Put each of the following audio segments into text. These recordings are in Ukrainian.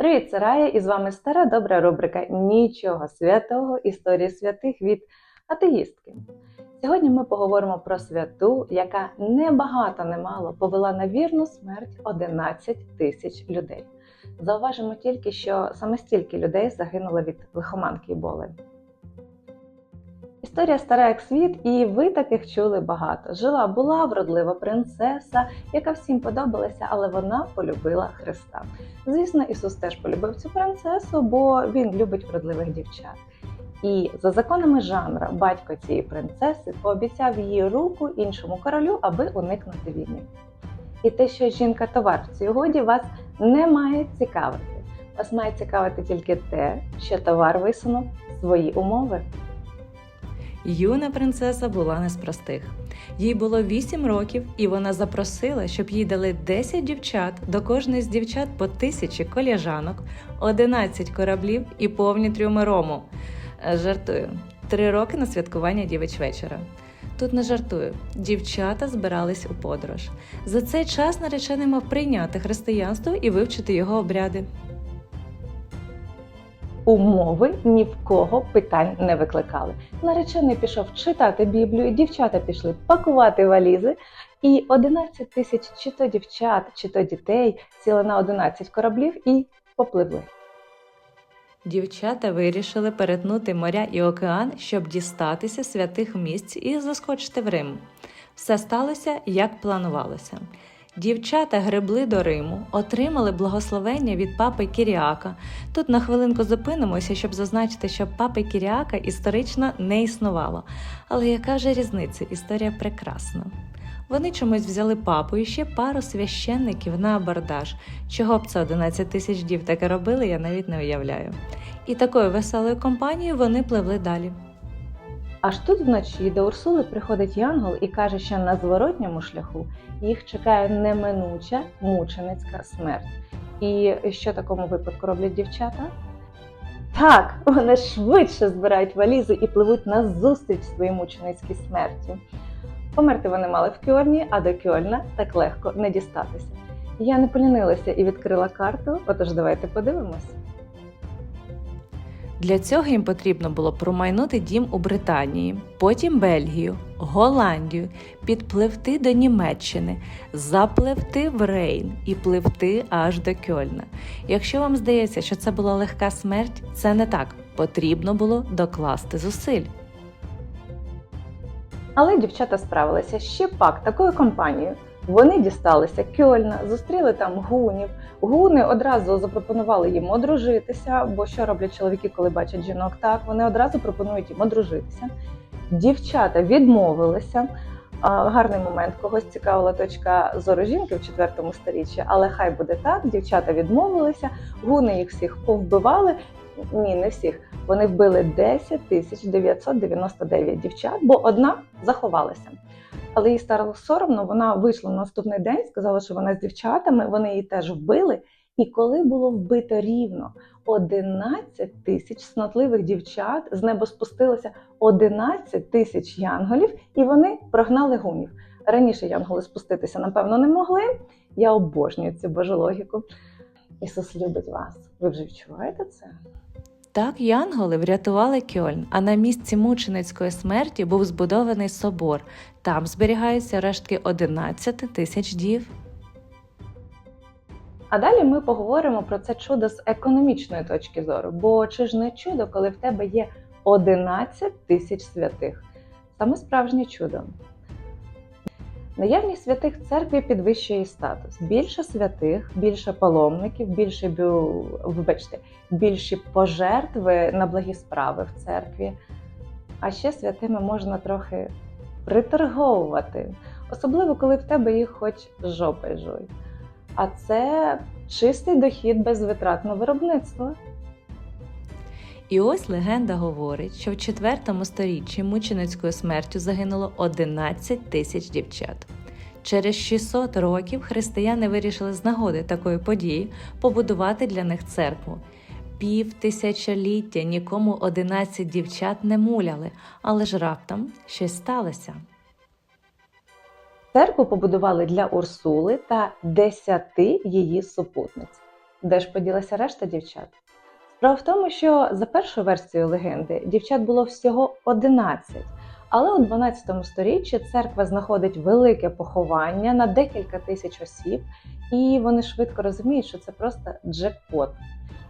Привіт, це Рая, і з вами стара добра рубрика Нічого святого історії святих від атеїстки. Сьогодні ми поговоримо про святу, яка не багато не мало повела на вірну смерть 11 тисяч людей. Зауважимо тільки, що саме стільки людей загинуло від лихоманки і болем. Історія стара як світ, і ви таких чули багато. Жила була вродлива принцеса, яка всім подобалася, але вона полюбила Христа. Звісно, Ісус теж полюбив цю принцесу, бо він любить вродливих дівчат. І за законами жанра батько цієї принцеси пообіцяв її руку іншому королю, аби уникнути війни. І те, що жінка товар в цій угоді, вас не має цікавити. Вас має цікавити тільки те, що товар висунув свої умови. Юна принцеса була не з простих. Їй було 8 років, і вона запросила, щоб їй дали 10 дівчат, до кожної з дівчат по тисячі коліжанок, 11 кораблів і повні трюми рому. Е, Жартую, три роки на святкування дівич вечора. Тут не жартую. Дівчата збирались у подорож. За цей час наречений мав прийняти християнство і вивчити його обряди. Умови ні в кого питань не викликали. Наречений пішов читати Біблію, дівчата пішли пакувати валізи, і 11 тисяч чи то дівчат, чи то дітей сіли на 11 кораблів і попливли. Дівчата вирішили перетнути моря і океан, щоб дістатися святих місць і заскочити в Рим. Все сталося, як планувалося. Дівчата гребли до Риму, отримали благословення від папи Кіріака. Тут на хвилинку зупинимося, щоб зазначити, що папи Кіріака історично не існувало. Але яка ж різниця? Історія прекрасна. Вони чомусь взяли папу і ще пару священників на абордаж. Чого б це 11 тисяч дів таке робили, я навіть не уявляю. І такою веселою компанією вони пливли далі. Аж тут вночі до Урсули приходить Янгол і каже, що на зворотньому шляху їх чекає неминуча мученицька смерть. І що такому випадку роблять дівчата? Так, вони швидше збирають валізи і пливуть на зустріч своїй мученицькій смерті. Померти вони мали в Кьольні, а до Кьольна так легко не дістатися. Я не полінилася і відкрила карту, отож давайте подивимось. Для цього їм потрібно було промайнути дім у Британії, потім Бельгію, Голландію, підпливти до Німеччини, запливти в Рейн і пливти аж до Кьольна. Якщо вам здається, що це була легка смерть, це не так. Потрібно було докласти зусиль. Але дівчата справилися ще пак такою компанією. Вони дісталися Кьольна, зустріли там гунів. Гуни одразу запропонували їм одружитися, бо що роблять чоловіки, коли бачать жінок? Так, вони одразу пропонують їм одружитися. Дівчата відмовилися. Гарний момент, когось цікавила точка зору жінки в четвертому сторіччі, але хай буде так. Дівчата відмовилися, гуни їх всіх повбивали. Ні, не всіх. Вони вбили 10 999 дівчат, бо одна заховалася. Але їй стало соромно, вона вийшла на наступний день, сказала, що вона з дівчатами, вони її теж вбили. І коли було вбито рівно 11 тисяч снотливих дівчат, з неба спустилося 11 тисяч янголів, і вони прогнали гунів. Раніше янголи спуститися, напевно, не могли. Я обожнюю цю божу логіку. Ісус любить вас. Ви вже відчуваєте це? Так янголи врятували Кьольн, а на місці мученицької смерті був збудований собор. Там зберігаються рештки 11 тисяч дів. А далі ми поговоримо про це чудо з економічної точки зору. Бо чи ж не чудо, коли в тебе є 11 тисяч святих? Саме справжнє чудо. Наявність святих церкві підвищує статус. Більше святих, більше паломників, більше бю... вибачте, більші пожертви на благі справи в церкві. А ще святими можна трохи приторговувати, особливо коли в тебе їх хоч жопи жуй. А це чистий дохід без витрат на виробництво. І ось легенда говорить, що в 4 сторіччі мученицькою смертю загинуло 11 тисяч дівчат. Через 600 років християни вирішили з нагоди такої події побудувати для них церкву. Пів тисячоліття нікому 11 дівчат не муляли, але ж раптом щось сталося. Церкву побудували для Урсули та десяти її супутниць. Де ж поділася решта дівчат? Справа в тому, що за першою версією легенди дівчат було всього 11, але у 12 сторіччі церква знаходить велике поховання на декілька тисяч осіб, і вони швидко розуміють, що це просто джекпот.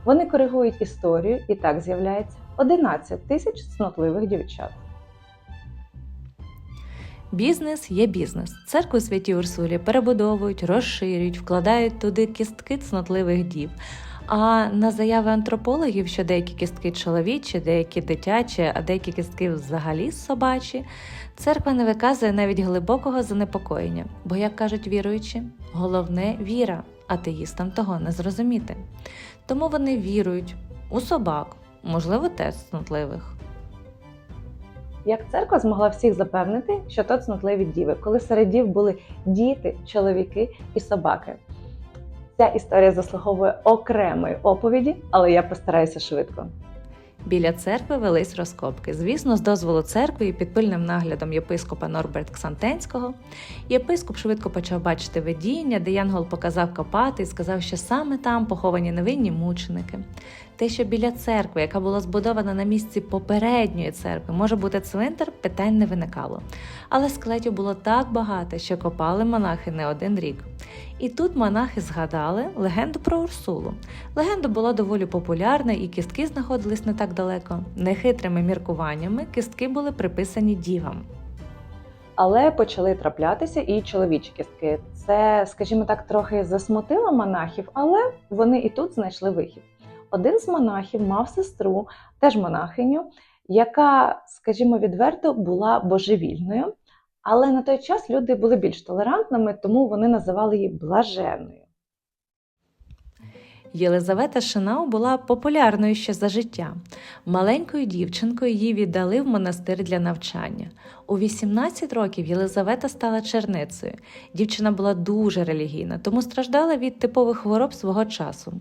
Вони коригують історію, і так з'являється 11 тисяч цнотливих дівчат. Бізнес є бізнес. Церкву святі Урсулі перебудовують, розширюють, вкладають туди кістки цнотливих дів. А на заяви антропологів, що деякі кістки чоловічі, деякі дитячі, а деякі кістки взагалі собачі, церква не виказує навіть глибокого занепокоєння. Бо, як кажуть віруючі, головне віра, атеїстам того не зрозуміти. Тому вони вірують у собак, можливо, теж цнотливих. Як церква змогла всіх запевнити, що то цнотливі діви, коли серед дів були діти, чоловіки і собаки. Ця історія заслуговує окремої оповіді, але я постараюся швидко. Біля церкви велись розкопки. Звісно, з дозволу церкви і під пильним наглядом єпископа Норберт Ксантенського. Єпископ швидко почав бачити видіння, де Янгол показав копати і сказав, що саме там поховані невинні мученики. Те, що біля церкви, яка була збудована на місці попередньої церкви, може бути цвинтар, питань не виникало. Але скелетів було так багато, що копали монахи не один рік. І тут монахи згадали легенду про Урсулу. Легенда була доволі популярна, і кістки знаходились не так далеко. Нехитрими міркуваннями кістки були приписані дівам. Але почали траплятися і чоловічі кістки. Це, скажімо так, трохи засмутило монахів, але вони і тут знайшли вихід. Один з монахів мав сестру, теж монахиню, яка, скажімо, відверто була божевільною. Але на той час люди були більш толерантними, тому вони називали її блаженною. Єлизавета Шинау була популярною ще за життя. Маленькою дівчинкою її віддали в монастир для навчання. У 18 років Єлизавета стала черницею. Дівчина була дуже релігійна, тому страждала від типових хвороб свого часу.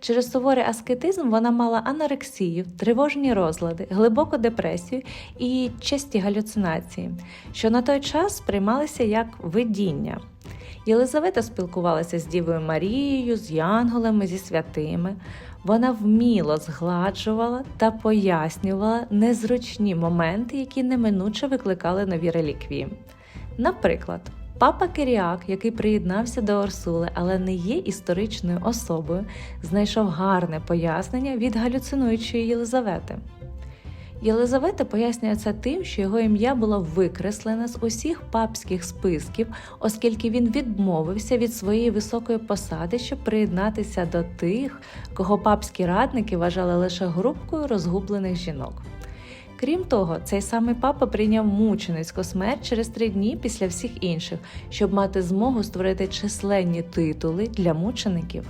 Через суворий аскетизм вона мала анорексію, тривожні розлади, глибоку депресію і часті галюцинації, що на той час сприймалися як видіння. Єлизавета спілкувалася з Дівою Марією, з янголами, зі святими. Вона вміло згладжувала та пояснювала незручні моменти, які неминуче викликали нові реліквії. Наприклад, папа Киріак, який приєднався до Орсули, але не є історичною особою, знайшов гарне пояснення від галюцинуючої Єлизавети. Єлизавета пояснює це тим, що його ім'я було викреслене з усіх папських списків, оскільки він відмовився від своєї високої посади, щоб приєднатися до тих, кого папські радники вважали лише групкою розгублених жінок. Крім того, цей самий папа прийняв мученицьку смерть через три дні після всіх інших, щоб мати змогу створити численні титули для мучеників.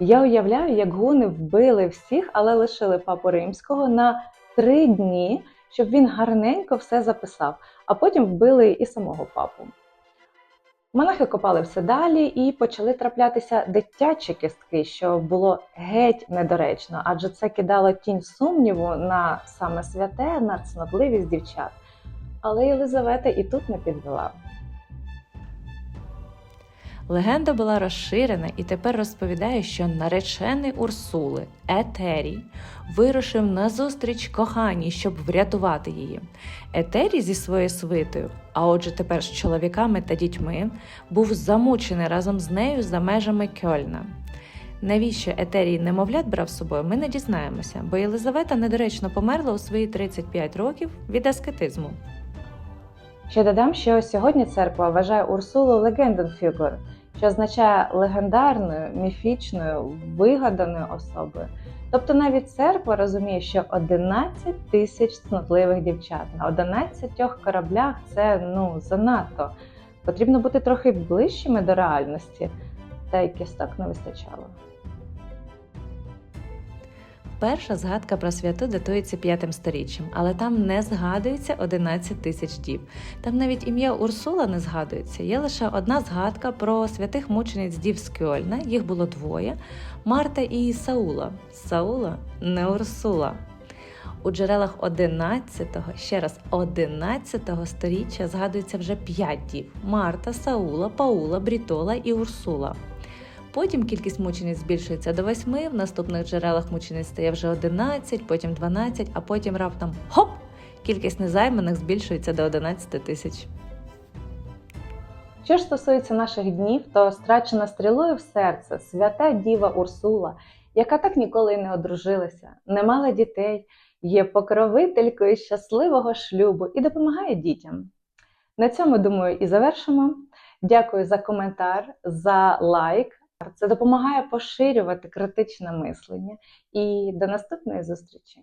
Я уявляю, як гуни вбили всіх, але лишили папу римського на три дні, щоб він гарненько все записав, а потім вбили і самого папу. Монахи копали все далі і почали траплятися дитячі кістки, що було геть недоречно, адже це кидало тінь сумніву на саме святе, на цнотливість дівчат. Але Єлизавета і тут не підвела. Легенда була розширена і тепер розповідає, що наречений Урсули Етерій вирушив назустріч коханій, щоб врятувати її. Етерій зі своєю свитою, а отже, тепер з чоловіками та дітьми, був замучений разом з нею за межами Кьольна. Навіщо Етерій немовлят брав з собою, ми не дізнаємося, бо Єлизавета недоречно померла у свої 35 років від аскетизму. Ще додам, що сьогодні церква вважає Урсулу легенденфігур, що означає легендарною, міфічною, вигаданою особою. Тобто навіть церква розуміє, що 11 тисяч цнотливих дівчат на 11 кораблях це ну занадто. Потрібно бути трохи ближчими до реальності, та й кісток не вистачало. Перша згадка про святу датується п'ятим сторіччям, але там не згадується 11 тисяч дів. Там навіть ім'я Урсула не згадується. Є лише одна згадка про святих мучениць дів з Кьольна, їх було двоє: Марта і Саула. Саула не Урсула. У джерелах 11-го, ще раз 11-го сторіччя згадується вже п'ять дів: Марта, Саула, Паула, Брітола і Урсула. Потім кількість мучениць збільшується до 8, в наступних джерелах мучениць стає вже 11, потім 12, а потім раптом хоп! Кількість незайманих збільшується до 11 тисяч. Що ж стосується наших днів, то страчена стрілою в серце свята діва Урсула, яка так ніколи й не одружилася, не мала дітей, є покровителькою щасливого шлюбу і допомагає дітям. На цьому, думаю, і завершимо. Дякую за коментар, за лайк. Це допомагає поширювати критичне мислення. І до наступної зустрічі!